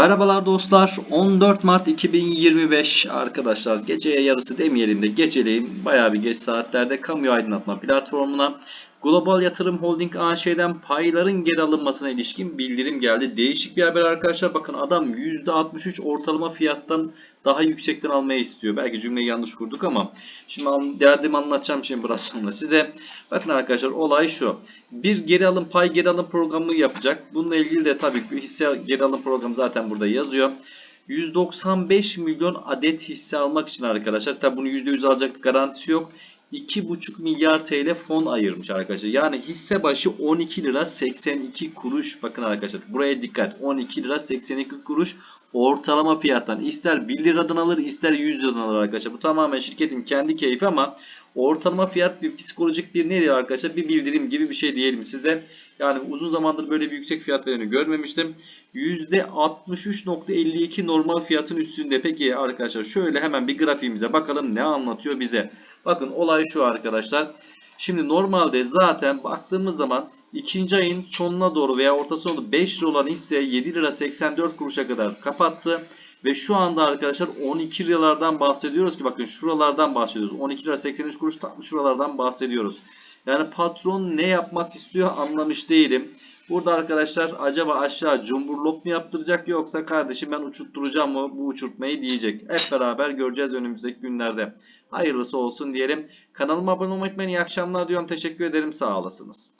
Merhabalar dostlar. 14 Mart 2025 arkadaşlar. Geceye yarısı demeyelim de geceleyin bayağı bir geç saatlerde kamu aydınlatma platformuna Global Yatırım Holding AŞ'den payların geri alınmasına ilişkin bildirim geldi. Değişik bir haber arkadaşlar. Bakın adam %63 ortalama fiyattan daha yüksekten almayı istiyor. Belki cümleyi yanlış kurduk ama şimdi derdimi anlatacağım şimdi biraz sonra size. Bakın arkadaşlar olay şu. Bir geri alım pay geri alım programı yapacak. Bununla ilgili de tabii hisse geri alım programı zaten burada yazıyor. 195 milyon adet hisse almak için arkadaşlar. Tabi bunu %100 alacak garantisi yok. 2,5 milyar TL fon ayırmış arkadaşlar. Yani hisse başı 12 lira 82 kuruş. Bakın arkadaşlar buraya dikkat. 12 lira 82 kuruş ortalama fiyattan. İster 1 liradan alır ister 100 liradan alır arkadaşlar. Bu tamamen şirketin kendi keyfi ama ortalama fiyat bir psikolojik bir ne arkadaşlar? Bir bildirim gibi bir şey diyelim size. Yani uzun zamandır böyle bir yüksek fiyat vereni görmemiştim. %63.52 normal fiyatın üstünde. Peki arkadaşlar şöyle hemen bir grafiğimize bakalım ne anlatıyor bize. Bakın olay şu arkadaşlar. Şimdi normalde zaten baktığımız zaman ikinci ayın sonuna doğru veya ortasına doğru 5 lira olan hisse 7 lira 84 kuruşa kadar kapattı. Ve şu anda arkadaşlar 12 liralardan bahsediyoruz ki bakın şuralardan bahsediyoruz. 12 lira 83 kuruş tam şuralardan bahsediyoruz. Yani patron ne yapmak istiyor anlamış değilim. Burada arkadaşlar acaba aşağı cumburlop mu yaptıracak yoksa kardeşim ben uçurtturacağım mı bu uçurtmayı diyecek. Hep beraber göreceğiz önümüzdeki günlerde. Hayırlısı olsun diyelim. Kanalıma abone olmayı unutmayın. İyi akşamlar diyorum. Teşekkür ederim. Sağ olasınız.